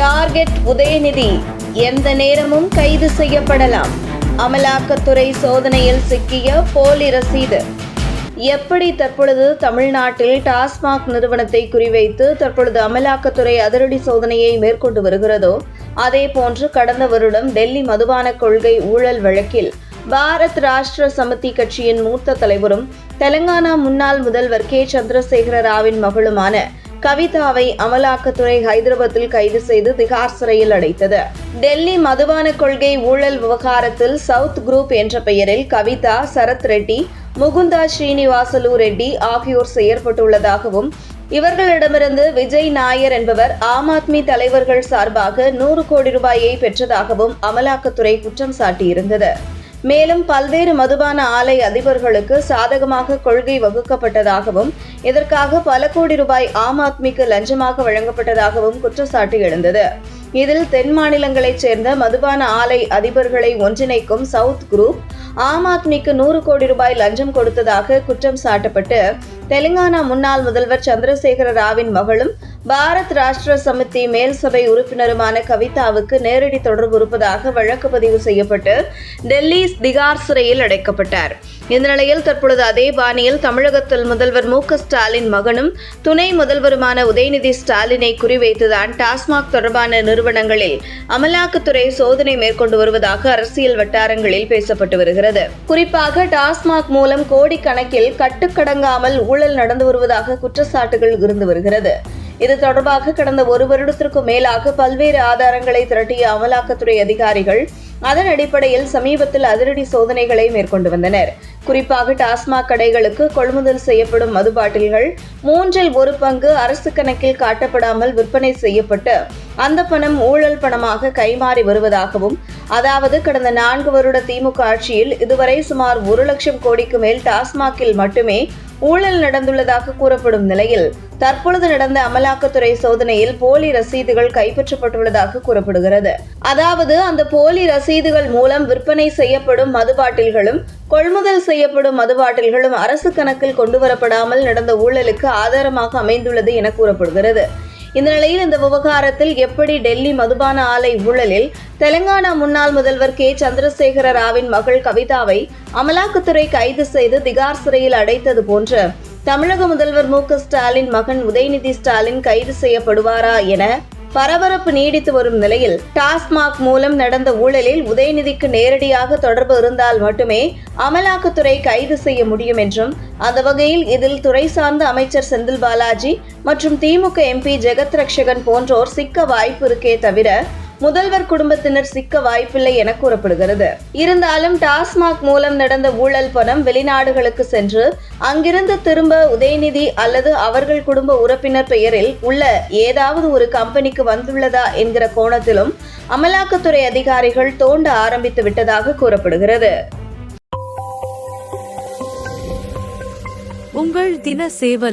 Target Udhayanidhi எந்த நேரமும் கைது செய்யப்படலாம். அமலாக்கத்துறை சோதனையில் சிக்கிய போலி ரசீது. எப்படி தற்பொழுது தமிழ்நாட்டில் டாஸ்மாக் நிறுவனத்தை குறிவைத்து தற்பொழுது அமலாக்கத்துறை அதிரடி சோதனையை மேற்கொண்டு வருகிறதோ அதே போன்று கடந்த வருடம் டெல்லி மதுபான கொள்கை ஊழல் வழக்கில் பாரத் ராஷ்டிர சமிதி கட்சியின் மூத்த தலைவரும் தெலங்கானா முன்னாள் முதல்வர் கே. சந்திரசேகர ராவின் மகளுமான கவிதாவை அமலாக்கத்துறை ஹைதராபாத்தில் கைது செய்து திகார் சிறையில் அடைத்தது. டெல்லி மதுபான கொள்கை ஊழல் விவகாரத்தில் சவுத் குரூப் என்ற பெயரில் கவிதா சரத் ரெட்டி முகுந்தா ஸ்ரீனிவாசலு ரெட்டி ஆகியோர் செயற்பட்டுள்ளதாகவும் இவர்களிடமிருந்து விஜய் நாயர் என்பவர் ஆம் ஆத்மி தலைவர்கள் சார்பாக நூறு கோடி ரூபாயை பெற்றதாகவும் அமலாக்கத்துறை குற்றம் சாட்டியிருந்தது. மேலும் பல்வேறு மதுபான ஆலை அதிபர்களுக்கு சாதகமாக கொள்கை வகுக்கப்பட்டதாகவும் இதற்காக பல கோடி ரூபாய் ஆம் ஆத்மிக்கு லஞ்சமாக வழங்கப்பட்டதாகவும் குற்றச்சாட்டு எழுந்தது. இதில் தென் மாநிலங்களைச் சேர்ந்த மதுபான ஆலை அதிபர்களை ஒன்றிணைக்கும் சவுத் குரூப் ஆம் ஆத்மிக்கு நூறு கோடி ரூபாய் லஞ்சம் கொடுத்ததாக குற்றம் சாட்டப்பட்டு தெலுங்கானா முன்னாள் முதல்வர் சந்திரசேகர ராவின் மகளும் பாரத் ராஷ்டிர சமிதி மேல் சபை உறுப்பினருமான கவிதாவுக்கு நேரடி தொடர்பு இருப்பதாக வழக்கு பதிவு செய்யப்பட்டு டெல்லி திகார் சிறையில் அடைக்கப்பட்டார். இந்த நிலையில் தற்பொழுது அதே பாணியில் தமிழகத்தில் முதல்வர் மு ஸ்டாலின் மகனும் துணை முதல்வருமான உதயநிதி ஸ்டாலினை குறிவைத்துதான் டாஸ்மாக் தொடர்பான நிறுவனங்களில் அமலாக்கத்துறை சோதனை மேற்கொண்டு வருவதாக அரசியல் வட்டாரங்களில் பேசப்பட்டு வருகிறது. குறிப்பாக டாஸ்மாக் மூலம் கோடிக்கணக்கில் கட்டுக்கடங்காமல் ஊழல் நடந்து வருவதாக குற்றச்சாட்டுகள் இருந்து வருகிறது. இது தொடர்பாக கடந்த ஒரு வருடத்திற்கும் மேலாக பல்வேறு ஆதாரங்களை திரட்டிய அமலாக்கத்துறை அதிகாரிகள் அதன் அடிப்படையில் சமீபத்தில் அதிரடி சோதனைகளை மேற்கொண்டு வந்தனர். குறிப்பாக டாஸ்மாக் கடைகளுக்கு கொள்முதல் செய்யப்படும் மது பாட்டில்கள் மூன்றில் ஒரு பங்கு அரசு கணக்கில் காட்டப்படாமல் விற்பனை செய்யப்பட்டு அந்த பணம் ஊழல் பணமாக கைமாறி வருவதாகவும் அதாவது கடந்த நான்கு வருட திமுக ஆட்சியில் இதுவரை சுமார் ஒரு லட்சம் கோடிக்கு மேல் டாஸ்மாகில் மட்டுமே ஊழல் நடந்துள்ளதாக கூறப்படும் நிலையில் தற்பொழுது நடந்த அமலாக்கத்துறை சோதனையில் போலி ரசீதுகள் கைப்பற்றப்பட்டுள்ளதாக கூறப்படுகிறது. அதாவது அந்த போலி ரசீதுகள் மூலம் விற்பனை செய்யப்படும் மதுபாட்டில்களும் கொள்முதல் செய்யப்படும் மது பாட்டில்களும் அரசு கணக்கில் கொண்டுவரப்படாமல் நடந்த ஊழலுக்கு ஆதாரமாக அமைந்துள்ளது என கூறப்படுகிறது. இந்த நிலையில் இந்த விவகாரத்தில் எப்படி டெல்லி மதுபான ஆலை ஊழலில் தெலங்கானா முன்னாள் முதல்வர் கே. சந்திரசேகர ராவின் மகள் கவிதாவை அமலாக்கத்துறை கைது செய்து திகார் சிறையில் அடைத்தது போன்று தமிழக முதல்வர் மு ஸ்டாலின் மகன் உதயநிதி ஸ்டாலின் கைது செய்யப்படுவாரா என பரபரப்பு நீடித்து வரும் நிலையில் டாஸ்மாக் மூலம் நடந்த ஊழலில் உதயநிதிக்கு நேரடியாக தொடர்பு இருந்தால் மட்டுமே அமலாக்கத்துறை கைது செய்ய முடியும் என்றும் அந்த வகையில் இதில் துறை சார்ந்த அமைச்சர் செந்தில் பாலாஜி மற்றும் திமுக எம்பி ஜெகத் ரட்சகன் போன்றோர் சிக்க வாய்ப்பு இருக்கே தவிர முதல்வர் குடும்பத்தினர் சிக்க வாய்ப்பில்லை என கூறப்படுகிறது. இருந்தாலும் டாஸ்மாக் மூலம் நடந்த ஊழல் பணம் வெளிநாடுகளுக்கு சென்று அங்கிருந்து திரும்ப உதயநிதி அல்லது அவர்கள் குடும்ப உறுப்பினர் பெயரில் உள்ள ஏதாவது ஒரு கம்பெனிக்கு வந்துள்ளதா என்கிற கோணத்திலும் அமலாக்கத்துறை அதிகாரிகள் தோண்ட ஆரம்பித்து விட்டதாக கூறப்படுகிறது. உங்கள் தின சேவல்